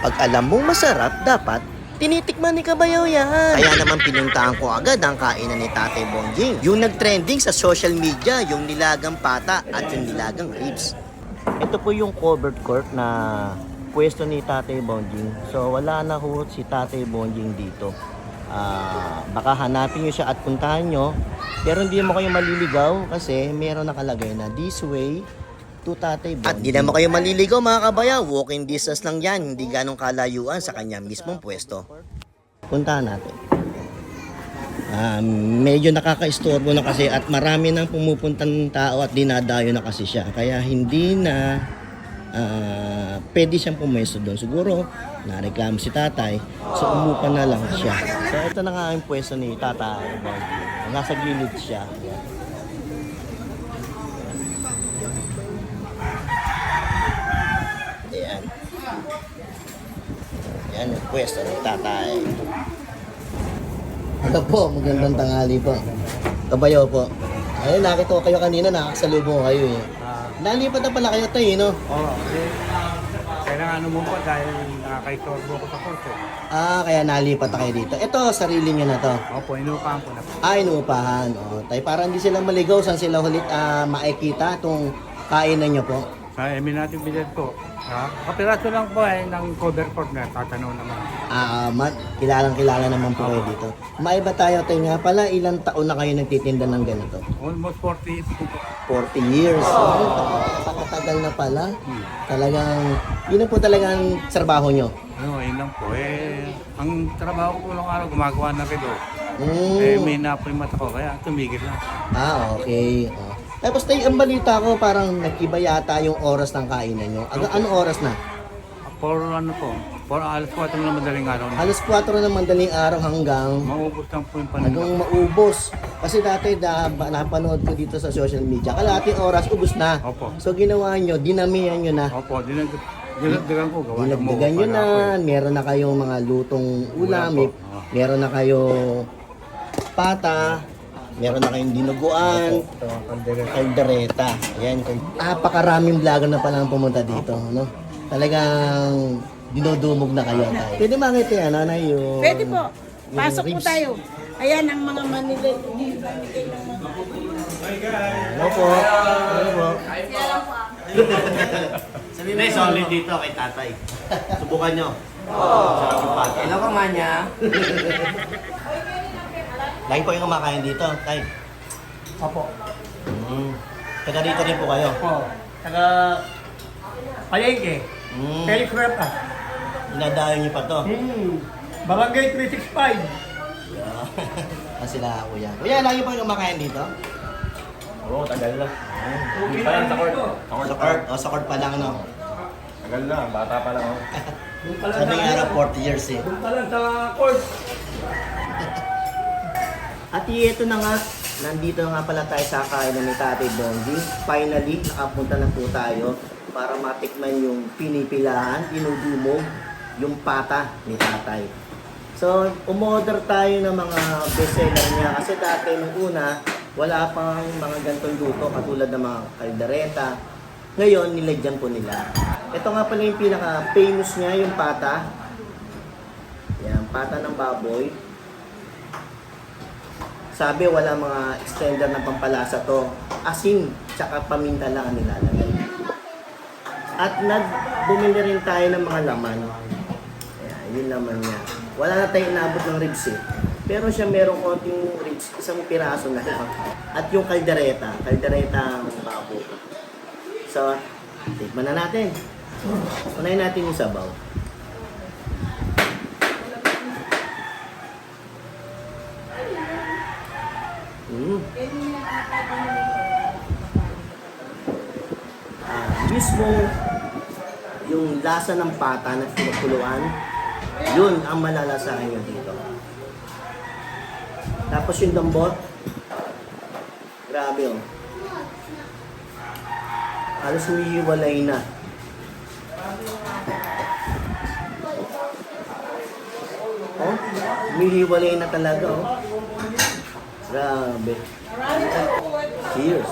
Pag alam mong masarap, dapat tinitikman ni Kabayaw yan. Kaya naman pinuntahan ko agad ang kainan ni Tatay Bonjing. Yung nagtrending sa social media, yung nilagang pata at yung nilagang ribs. Ito po yung covered court na pwesto ni Tatay Bonjing. So wala na ho si Tatay Bonjing dito. Ah, baka hanapin nyo siya at puntahan nyo. Pero hindi mo kayo maliligaw kasi meron nakalagay na this way to Tatay Bonjing. At di naman kayo maliligaw mga kabaya. Walking distance lang yan. Hindi ganong kalayuan sa kanya mismong pwesto. Puntahan natin. Ah, medyo nakakaistorbo na kasi at marami nang pumupuntang tao at dinadayo na kasi siya. Kaya hindi na ah, pwede siyang pumesto doon. Siguro, nareklamo si tatay, so umupa na lang siya. So ito na nga ang pwesto ni tatay. Nasa gilid siya. Ayan. Ayan yung pwesto ni tatay. Ano po, magandang tanghali po. Kabayo po. Ayun, nakita ko kayo kanina, nakakasalubong kayo eh. Nalipat na pala kayo tayo, no? Oo. eh, kailangan mo pa dahil nakakaitorbo ko sa kurso. Ah, kaya nalipat na kayo dito. Ito, sarili nyo na to. Opo, inupahan ko na po. Ah, inuupahan. O, tayo, para hindi sila maligaw, saan sila ulit ah, makikita itong kainan nyo po. Sa Eminati Bilad po. Ha? Kapiraso lang po eh, ng cover court na tatanaw naman. Ah, mat, kilalang kilala naman po kayo dito. Maiba tayo tayo nga pala, ilang taon na kayo nagtitinda ng ganito? Almost 40 years po. 40 years. Oh, Pakatagal na pala. Talagang, yun na po talagang trabaho nyo. Ano, yun lang po. Eh, ang trabaho ko po ng araw, gumagawa ng relo. Eh, Mm. may naprimat ako, kaya tumigil lang. Ah, okay. Oh. Tapos tayo, ang balita ko, parang nag-iba yata yung oras ng kainan nyo. Aga, anong oras na? For ano po, for alas 4 na madaling araw na. Alas 4 ng mandaling araw hanggang Maubos lang po yung hanggang panahon. maubos. Kasi dati da, ba- napanood ko dito sa social media, kalahating oras, ubos na. Opo. So ginawa nyo, dinamihan nyo na. Opo, dinag dinagdagan ko. Gawa ng Dinagdagan nyo na, meron na kayong mga lutong ulam, may, meron na kayong pata, meron na kayong dinuguan, Ito, kaldero. kaldereta. Ayan, napakaraming vlogger na pala ang pumunta dito, no? Talagang dinodumog na kayo tayo. Pwede makita yan, nanay, yung... Pwede po. yung Pasok po ribs. tayo. Ayan ang mga Manila. Ano po? Ano po? Sabi mo, solid dito kay tatay. Subukan nyo. Oh. Hello ka man niya. Lagi po yung kumakain dito, tay. Opo. Mm. Taga dito rin po kayo. Opo. Taga Palengke. Mm. Telegraph ah. Dinadayo nyo pa to. Hmm. Barangay 365. Ah, sila kuya. Kuya, lagi po yung kumakain dito? Oo, tagal na. Okay pa lang sa court. Sa court. O, sa court pa lang, no? Tagal na, bata pa lang. Oh. Sabi nga sa, raw, 40 years eh. doon pa lang sa court. At ito na nga, nandito na nga pala tayo sa kainan ni Tatay Bonji. Finally, nakapunta na po tayo para matikman yung pinipilahan, dinudumog, yung pata ni Tatay. So, umorder tayo ng mga bestseller niya kasi dati nung una, wala pang mga gantong luto katulad ng mga kaldereta. Ngayon, nilagyan po nila. Ito nga pala yung pinaka-famous niya, yung pata. Yan, pata ng baboy. Sabi wala mga extender ng pampalasa to. Asin, tsaka paminta lang ang nilalagay. At nag bumili rin tayo ng mga laman. Ayan, yun laman niya. Wala na tayo inabot ng ribs eh. Pero siya merong konting ribs, isang piraso na lang. At yung kaldereta, kaldereta ang babo. So, tikman na natin. Unahin natin yung sabaw. Mm. Ah, mismo yung lasa ng pata na pinupuluan, yun ang malalasahan nyo dito. Tapos yung dambot, grabe oh. Halos humihiwalay na. Oh, humihiwalay na talaga oh. Grabe. Cheers.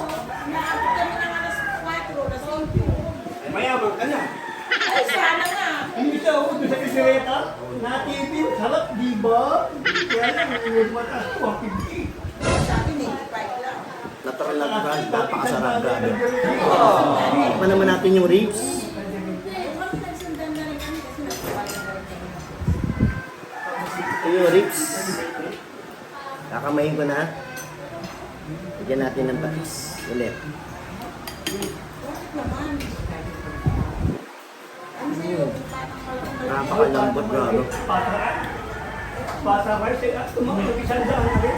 Mayaman ka na. Ay, sana nga. Hindi siya ako sa kaldereta, natipin, sarap, di ba? Kaya lang, yung mataas ko, 150. Natural lang brand, napakasarap grabe. Tikman naman natin yung ribs. Ito yung ribs. Kakamayin ko na. Bigyan natin ng patis. Ulit. Mm. Napakalambot grabe. Pata, pata ba? Sige, tumakot, na rin.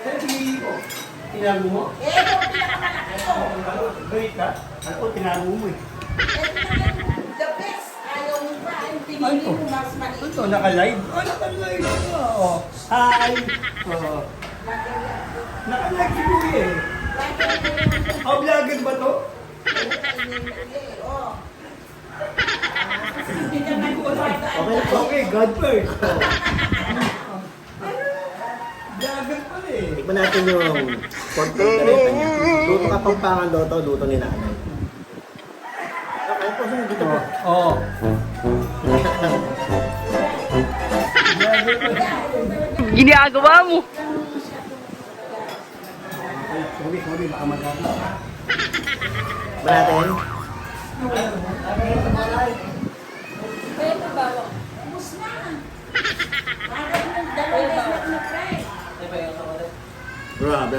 Sabi ko, tinago mo? Wait ka? Ano, tinago mo eh. The best. Ayaw mo pinili mo mas maliit. Ito, naka-live? Oh, naka-live. Oo. Hi! Oo. Naka-live si Kuya eh. Oh, vlogger ba to? Oh. Okay, Okay, God first. Oh. Vlogger pala eh. Tikman natin yung pork caldereta niya. Luto kapampangan daw to, luto ni nanay. Okay, po, dito po? Oo. Ginagawa mo. Sorry, sorry, baka dalawang na fry. Grabe.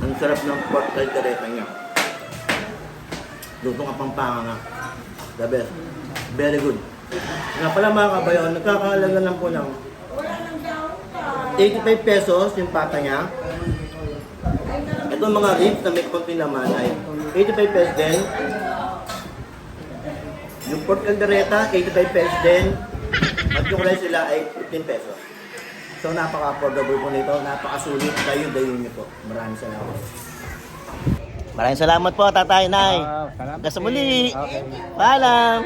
Ang sarap ng pork caldereta niya. Luto kapampangan nga. The best. Very good. Nga pala mga kabayon, nagkakahalaga lang po ng Wala nang daw pa. 85 pesos yung pata niya. Itong mga ribs na may konting laman ay 85 pesos din. Yung pork caldereta, 85 pesos din. At yung rice sila ay 15 pesos. So napaka-affordable po nito, napakasulit. Kayo dayon niyo po. Maraming salamat. Maraming salamat po, Tatay Nay. Hanggang sa muli. Okay. Paalam.